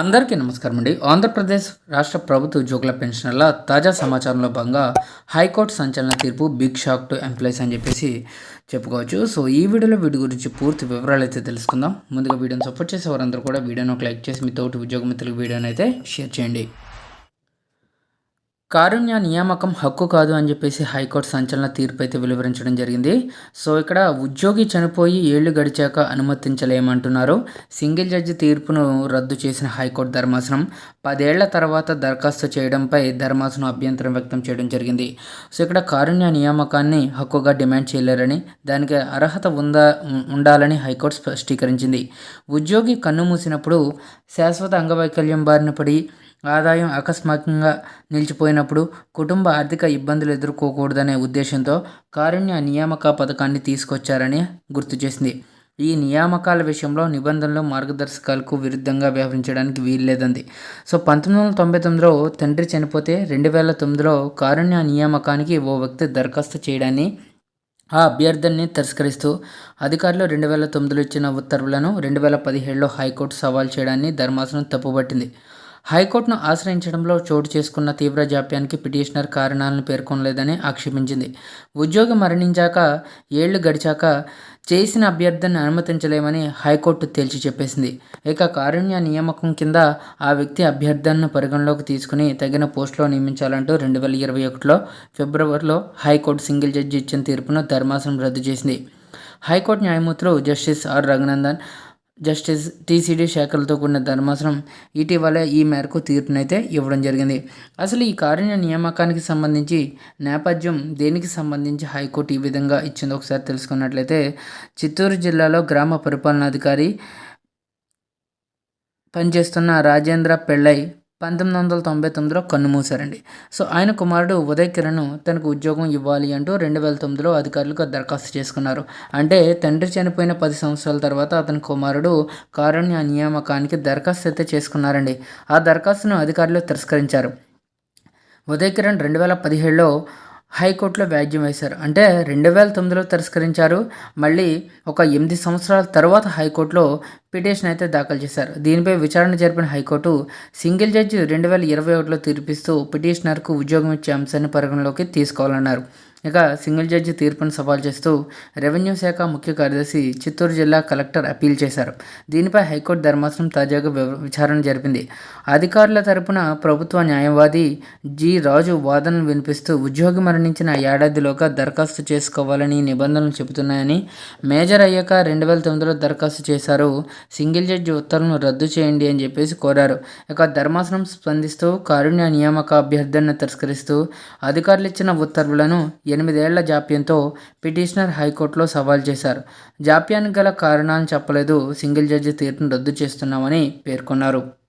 అందరికీ నమస్కారం అండి. ఆంధ్రప్రదేశ్ రాష్ట్ర ప్రభుత్వ ఉద్యోగుల పెన్షనర్ల తాజా సమాచారంలో భాగంగా హైకోర్టు సంచలన తీర్పు బిగ్ షాక్ టు ఎంప్లాయీస్ అని చెప్పేసి చెప్పుకోవచ్చు. సో ఈ వీడియోలో వీటి గురించి పూర్తి వివరాలు అయితే తెలుసుకుందాం. ముందుగా వీడియోని సపోర్ట్ చేసే వారందరూ కూడా వీడియోను ఒక లైక్ చేసి మీ తోటి ఉద్యోగ మిత్రులకు వీడియోని అయితే షేర్ చేయండి. కారుణ్య నియామకం హక్కు కాదు అని చెప్పేసి హైకోర్టు సంచలన తీర్పు అయితే వెలువరించడం జరిగింది. సో ఇక్కడ ఉద్యోగి చనిపోయి ఏళ్ళు గడిచాక అనుమతించలేమంటున్నారు. సింగిల్ జడ్జి తీర్పును రద్దు చేసిన హైకోర్టు ధర్మాసనం పదేళ్ళ తర్వాత దరఖాస్తు చేయడంపై ధర్మాసనం అభ్యంతరం వ్యక్తం చేయడం జరిగింది. సో ఇక్కడ కారుణ్య నియామకాన్ని హక్కుగా డిమాండ్ చేయలేరని దానికి అర్హత ఉందా ఉండాలని హైకోర్టు స్పష్టీకరించింది. ఉద్యోగి కన్ను మూసినప్పుడు శాశ్వత అంగవైకల్యం బారిన పడి ఆదాయం అకస్మాత్తుగా నిలిచిపోయినప్పుడు కుటుంబ ఆర్థిక ఇబ్బందులు ఎదుర్కోకూడదనే ఉద్దేశంతో కారుణ్య నియామక పథకాన్ని తీసుకొచ్చారని గుర్తు చేసింది. ఈ నియామకాల విషయంలో నిబంధనలు మార్గదర్శకాలకు విరుద్ధంగా వ్యవహరించడానికి వీల్లేదంది. సో పంతొమ్మిది వందల తొంభై తొమ్మిదిలో తండ్రి చనిపోతే రెండు వేల తొమ్మిదిలో కారుణ్య నియామకానికి ఓ వ్యక్తి దరఖాస్తు చేయడాన్ని ఆ అభ్యర్థిని తిరస్కరిస్తూ అధికారులు రెండు వేల తొమ్మిదిలో ఇచ్చిన ఉత్తర్వులను రెండు వేల పదిహేడులో హైకోర్టు సవాల్ చేయడాన్ని ధర్మాసనం తప్పుపట్టింది. హైకోర్టును ఆశ్రయించడంలో చోటు చేసుకున్న తీవ్ర జాప్యానికి పిటిషనర్ కారణాలను పేర్కొనలేదని ఆక్షేపించింది. ఉద్యోగి మరణించాక ఏళ్ళు గడిచాక చేసిన అభ్యర్థిని అనుమతించలేమని హైకోర్టు తేల్చి చెప్పేసింది. ఇక కారుణ్య నియామకం కింద ఆ వ్యక్తి అభ్యర్థనను పరిగణలోకి తీసుకుని తగిన పోస్టులో నియమించాలంటూ రెండు వేల ఇరవై ఒకటిలో ఫిబ్రవరిలో హైకోర్టు సింగిల్ జడ్జి ఇచ్చిన తీర్పును ధర్మాసనం రద్దు చేసింది. హైకోర్టు న్యాయమూర్తులు justice R Raghunandan justice TCD శాఖలతో కూడిన ధర్మాసనం ఇటీవల ఈ మేరకు తీర్పునైతే ఇవ్వడం జరిగింది. అసలు ఈ కారుణ్య నియామకానికి సంబంధించి నేపథ్యం దేనికి సంబంధించి హైకోర్టు ఈ విధంగా ఇచ్చిందో ఒకసారి తెలుసుకున్నట్లయితే చిత్తూరు జిల్లాలో గ్రామ పరిపాలనాధికారి పనిచేస్తున్న రాజేంద్ర పెళ్ళై పంతొమ్మిది వందల తొంభై తొమ్మిదిలో కన్నుమూశారండి. సో ఆయన కుమారుడు ఉదయ్ కిరణ్ తనకు ఉద్యోగం ఇవ్వాలి అంటూ రెండు వేల తొమ్మిదిలో అధికారులకు దరఖాస్తు చేసుకున్నారు. అంటే తండ్రి చనిపోయిన పది సంవత్సరాల తర్వాత అతని కుమారుడు కారుణ్య నియామకానికి దరఖాస్తు అయితే చేసుకున్నారండి. ఆ దరఖాస్తును అధికారులు తిరస్కరించారు. ఉదయ్ కిరణ్ రెండు వేల పదిహేడులో హైకోర్టులో వ్యాజ్యం వేశారు. అంటే రెండు వేల తొమ్మిదిలో తిరస్కరించారు. మళ్ళీ ఒక ఎనిమిది సంవత్సరాల తర్వాత హైకోర్టులో పిటిషన్ అయితే దాఖలు చేశారు. దీనిపై విచారణ జరిపిన హైకోర్టు సింగిల్ జడ్జి రెండు వేల ఇరవై ఒకటిలో తీర్పిస్తూ పిటిషనర్కు ఉద్యోగం ఇచ్చే అంశాన్ని పరిగణలోకి తీసుకోవాలన్నారు. ఇక సింగిల్ జడ్జి తీర్పును సవాల్ చేస్తూ రెవెన్యూ శాఖ ముఖ్య కార్యదర్శి చిత్తూరు జిల్లా కలెక్టర్ అప్పీల్ చేశారు. దీనిపై హైకోర్టు ధర్మాసనం తాజాగా విచారణ జరిపింది. అధికారుల తరపున ప్రభుత్వ న్యాయవాది జి రాజు వాదనలు వినిపిస్తూ ఉద్యోగి మరణించిన ఏడాదిలోగా దరఖాస్తు చేసుకోవాలని నిబంధనలు చెబుతున్నాయని మేజర్ అయ్యాక రెండు వేల తొమ్మిదిలో దరఖాస్తు చేశారు. సింగిల్ జడ్జి ఉత్తర్వులను రద్దు చేయండి అని చెప్పేసి కోరారు. ఇక ధర్మాసనం స్పందిస్తూ కారుణ్య నియామక అభ్యర్థనను తిరస్కరిస్తూ అధికారులు ఇచ్చిన ఉత్తర్వులను ఎనిమిదేళ్ళ జాప్యంతో పిటిషనర్ హైకోర్టులో సవాల్ చేశారు. జాప్యానికి గల కారణాలను చెప్పలేదు సింగిల్ జడ్జి తీర్పును రద్దు చేస్తున్నామని పేర్కొన్నారు.